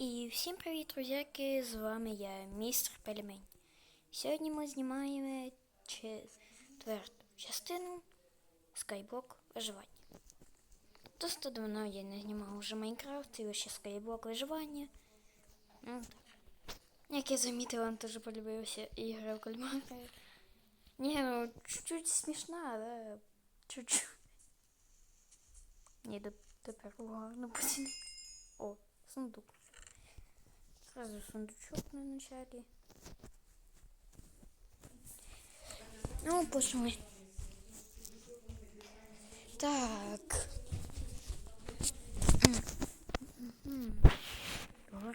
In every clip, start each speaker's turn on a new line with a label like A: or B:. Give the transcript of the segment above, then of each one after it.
A: І всім привіт, друзяки! З вами я, містер Пельмень. Сьогодні ми знімаємо четверту частину Skyblock виживання. Досить давно я не знімав вже Майнкрафт і ще Skyblock виживання. Ну так. Як я замітила, вам теж полюбився ігра в кальмари. Ні, ну чуть-чуть смішна, але чуть-чуть. Ні, до- тепер гарно буде. О, сундук. Сразу сундучок на начале. Ну, пошли. Так.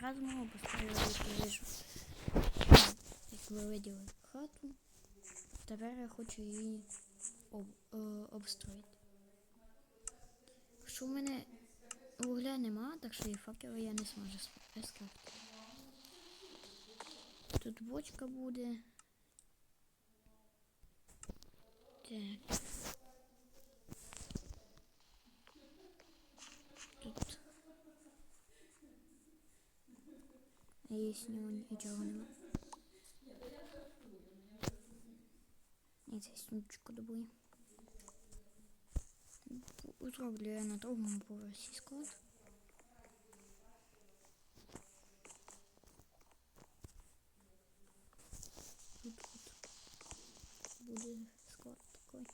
A: Разу ми поставили вижу. Як виділи хату. Тепер я хочу її об, е, обстроїти. Що в мене вугля нема, так що і факела я не зможу ск- скрафтити. Тут бочка буде. Так. Тут. Есть нього нічого нема. І це сумочку добую. Зроблю я на другому поверсі склад. Дискорд такой.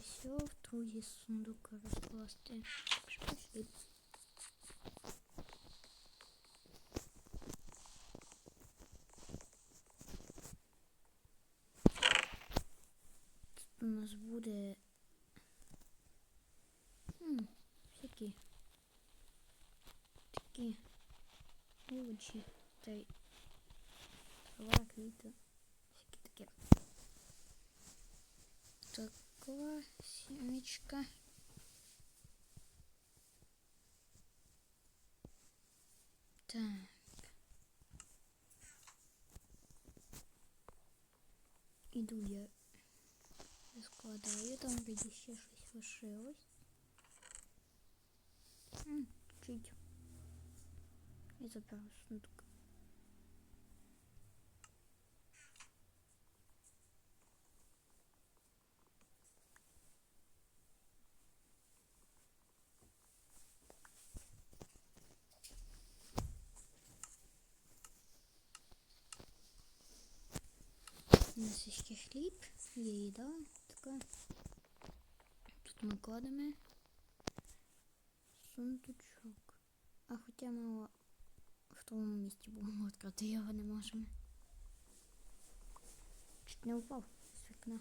A: Все в твої сундуки розкласти. у нас буде м, всякі такі овочі та й трава, квіти, всякі такі. Такова сімечка. Так. Іду я складаю, там вроді ще щось лишилось. М, Чуть. І заберу сундук. У нас ще хліб, є їда Така. Тут ми кладемо сундучок. А хоча ми в тому місці будемо відкрити, його не можемо. Чуть не впав з вікна.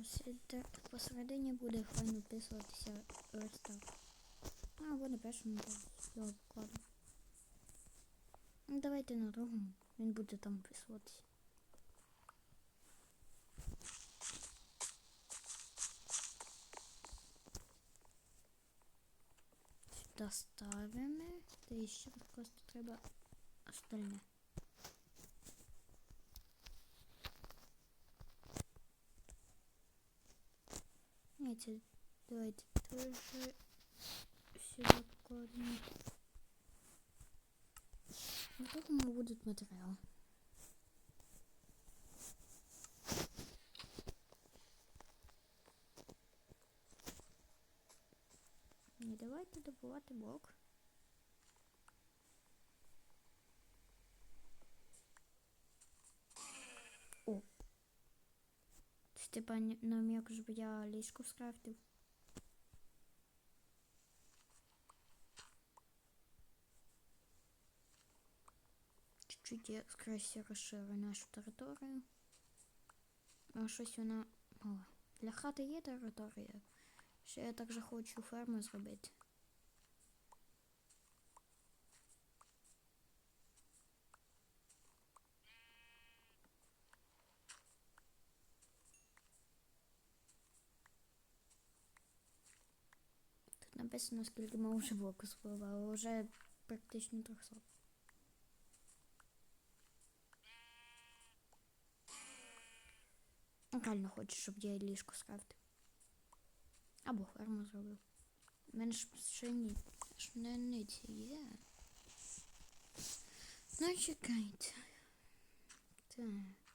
A: Ось де посередині буде файно вписуватися ось так. А, або на першому його покладу. Ну, давайте на другому. Він буде там вписуватися. Сюди ставимо. Та ще просто треба остальне. Знаете, давайте тоже сегодня. Вот так у будет материал. І давайте добувати блок. О! Степан, типа, нам якось би я ліжку скрафтил. чуть якраз розширю нашу територію. А щось вона мала. Для хати є територія. Ще я також хочу ферму зробити. Тут написано, скільки ми вже блоку спливали, уже практично 300. Реально хочу, щоб я ліжко скрафтив. Або ферму зробив. У мене ж пшені ниці є. Ну, чекайте. Так.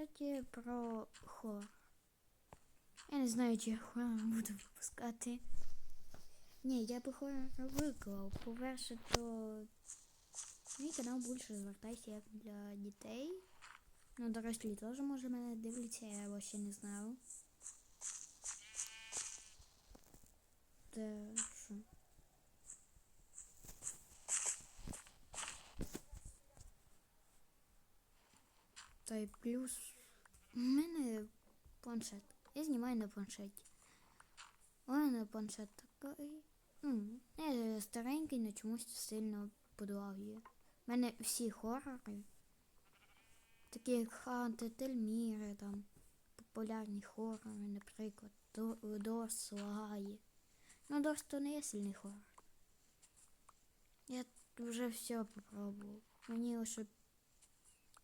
A: Кстати, про хор. Я не знаю, чи я хор буду випускати. Ні, я би хор виклав. По-перше, то мій канал більше звертайся як для дітей. Ну, дорослі теж може мене дивляться, я його не знаю. Та що? Та плюс у мене планшет. Я знімаю на планшеті. У мене планшет такий. Ну, не старенький, але чомусь сильно подлагує. У мене всі хорори, такі як Ханти, Тельміри, там, популярні хорори, наприклад, До- Дорс лагає. Ну, Дорс то не є сильний хорор. Я вже все попробував. Мені лише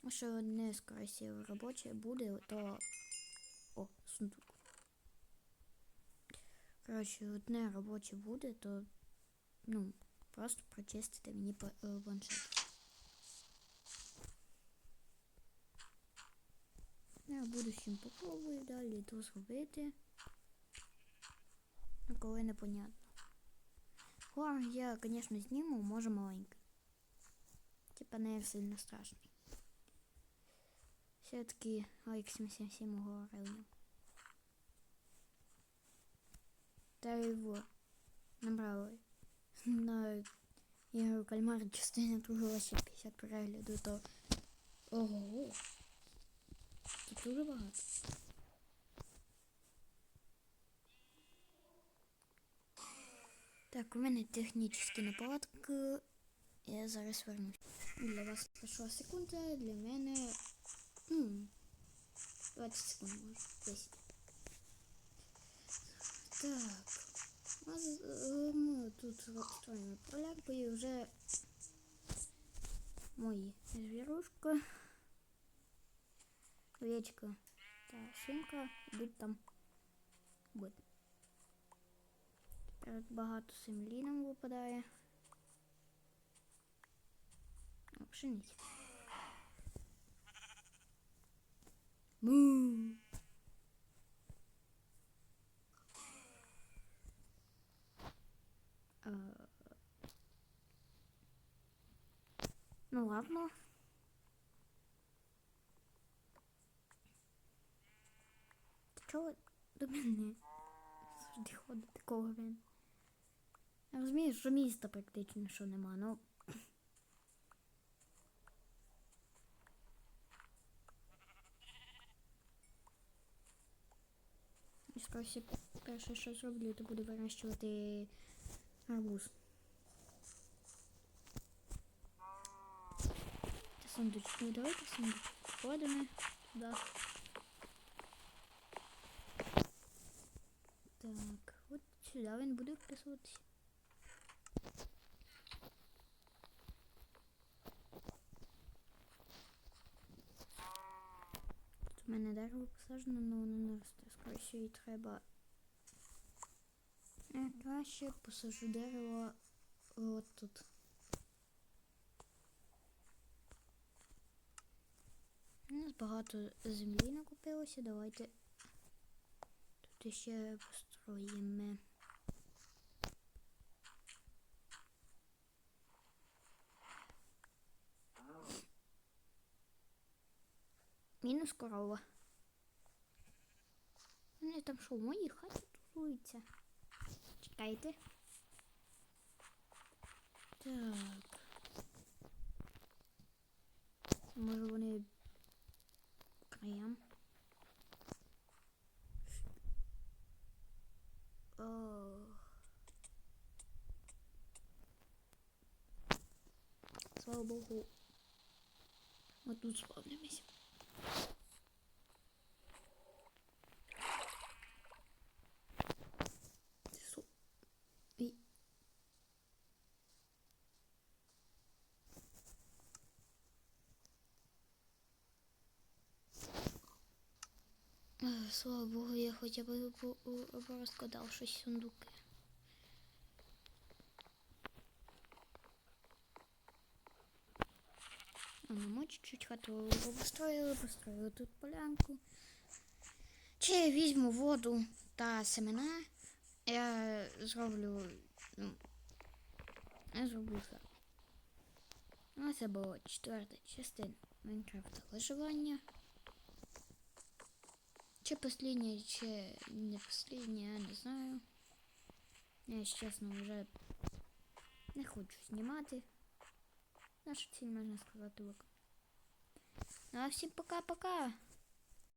A: Якщо одне з красів робоче буде, то. О, сундук. Коротше, одне робоче буде, то. Ну, просто прочистити мені пла- е, планшет. Я в будущем попробую далі то зробити. Ну, коли непонятно. Хор я, звісно, зніму, може маленький. Типа не сильно страшний. Все-таки лайк 77 говорили. Та його набрали на ігру кальмар частина ще 50 перегляду, то ого. Тут дуже багато. Так, у мене технічні неполадки. Я зараз вернусь. Для вас пройшла секунда, для мене ну, 20 секунд може, 10. Так. А з- е, Ми тут строїмо полярку і вже мої звірушка, овечка та свинка йдуть там бути. Тепер багато землі нам випадає. О, Му. Е, Ну ладно. Чого до мене завжди ходить такого він? Я розумію, що міста практично що нема, ну. І скоріше перше, що зроблю, то буду вирощувати арбуз. Та сундучку, давайте сундучку входимо туди. Так, от сюди він буде вписуватися. Тут в мене дерево посаджено, але воно не росте. Скоріше їй треба. Краще посажу дерево от тут. У нас багато землі накопилося. Давайте тут ще построїмо. Мінус корова. Вони там що в моїй хаті тусуються? Чекайте. Так. Може вони краям. Слава богу. Ми тут спавнимся. Слава Богу, я хоча б порозкладав щось сундуки. А ми чуть-чуть хату построїли, построїли тут полянку. Чи я візьму воду та семена, я зроблю, ну, я зроблю ферму. Ну, це була четверта частина Майнкрафта виживання. Чи последня, чи не последня, я не знаю. Я, якщо чесно, вже не хочу знімати. Наша ціль, можна сказати, лук. Ну а всім пока-пока.